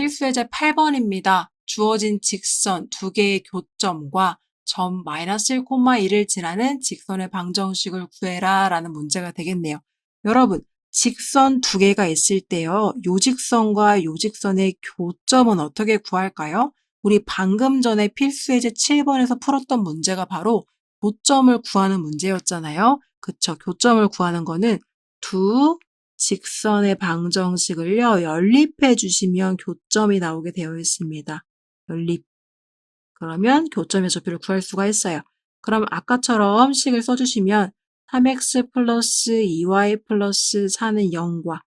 필수 예제 8번입니다. 주어진 직선 두 개의 교점과 점 마이너스 1,1을 지나는 직선의 방정식을 구해라 라는 문제가 되겠네요. 여러분, 직선 두 개가 있을 때요. 요 직선과 요 직선의 교점은 어떻게 구할까요? 우리 방금 전에 필수 예제 7번에서 풀었던 문제가 바로 교점을 구하는 문제였잖아요. 그쵸. 교점을 구하는 거는 두 직선의 방정식을요, 연립해 주시면 교점이 나오게 되어 있습니다. 연립. 그러면 교점의 좌표를 구할 수가 있어요. 그럼 아까처럼 식을 써주시면 3x 플러스 2y 플러스 4는 0과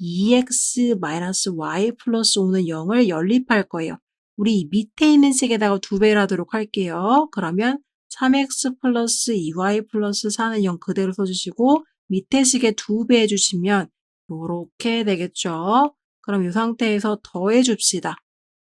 2x 마이너스 y 플러스 5는 0을 연립할 거예요. 우리 이 밑에 있는 식에다가 두 배를 하도록 할게요. 그러면 3x 플러스 2y 플러스 4는 0 그대로 써주시고 밑에 식에 두배 해주시면 이렇게 되겠죠. 그럼 이 상태에서 더해 줍시다.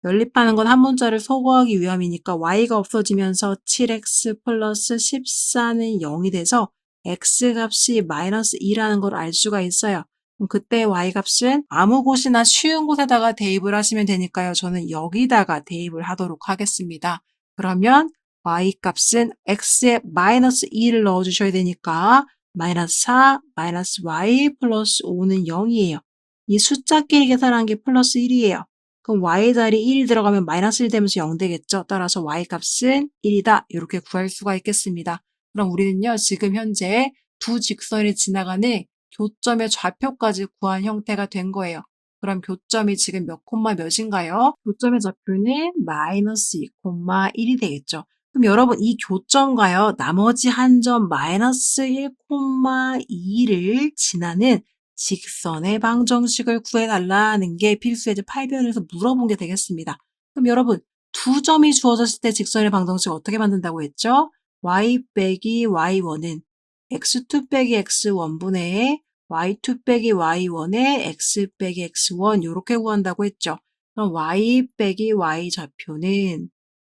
연립하는 건 한 문자를 소거하기 위함이니까 y가 없어지면서 7x 플러스 14는 0이 돼서 x 값이 마이너스 2라는 걸 알 수가 있어요. 그럼 그때 y 값은 아무 곳이나 쉬운 곳에다가 대입을 하시면 되니까요. 저는 여기다가 대입을 하도록 하겠습니다. 그러면 y 값은 x에 마이너스 2를 넣어주셔야 되니까 마이너스 4, 마이너스 y 플러스 5는 0이에요. 이 숫자끼리 계산한 게 플러스 1이에요. 그럼 y 자리 1이 들어가면 마이너스 1 되면서 0 되겠죠. 따라서 y 값은 1이다. 이렇게 구할 수가 있겠습니다. 그럼 우리는요, 지금 현재 두 직선이 지나가는 교점의 좌표까지 구한 형태가 된 거예요. 그럼 교점이 지금 몇 콤마 몇인가요? 교점의 좌표는 마이너스 2 콤마 1이 되겠죠. 그럼 여러분 이 교점과요 나머지 한 점 마이너스 1 콤마 2를 지나는 직선의 방정식을 구해달라는 게 필수예제 8변에서 물어본 게 되겠습니다. 그럼 여러분 두 점이 주어졌을 때 직선의 방정식 어떻게 만든다고 했죠? y 빼기 y1은 x2 빼기 x1분의 y2 빼기 y1의 x 빼기 x1 이렇게 구한다고 했죠. 그럼 y 빼기 y 좌표는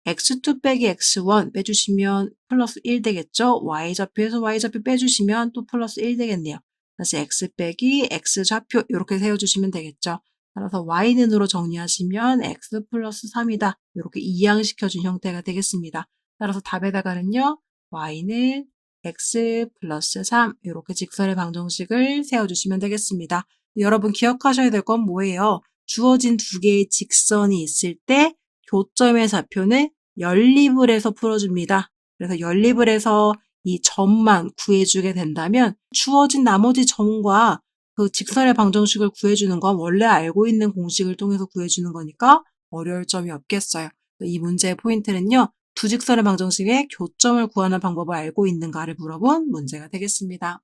x2 빼기 x1 빼주시면 플러스 1 되겠죠? y 좌표에서 y 좌표 빼주시면 또 플러스 1 되겠네요. 다시 x 빼기 x 좌표 이렇게 세워주시면 되겠죠. 따라서 y는으로 정리하시면 x 플러스 3이다. 이렇게 이양시켜준 형태가 되겠습니다. 따라서 답에다가는요. y는 x 플러스 3 이렇게 직선의 방정식을 세워주시면 되겠습니다. 여러분 기억하셔야 될 건 뭐예요? 주어진 두 개의 직선이 있을 때 교점의 좌표는 연립을 해서 풀어줍니다. 그래서 연립을 해서 이 점만 구해주게 된다면 주어진 나머지 점과 그 직선의 방정식을 구해주는 건 원래 알고 있는 공식을 통해서 구해주는 거니까 어려울 점이 없겠어요. 이 문제의 포인트는요. 두 직선의 방정식의 교점을 구하는 방법을 알고 있는가를 물어본 문제가 되겠습니다.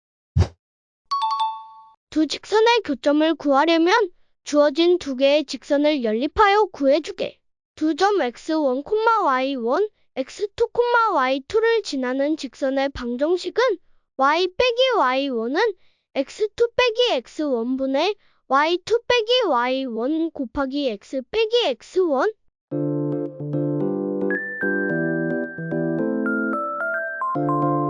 두 직선의 교점을 구하려면 주어진 두 개의 직선을 연립하여 구해주게. 두 점 x1, y1, x2, y2를 지나는 직선의 방정식은 y 빼기 y1은 x2 빼기 x1분의 y2 빼기 y1 곱하기 x 빼기 x1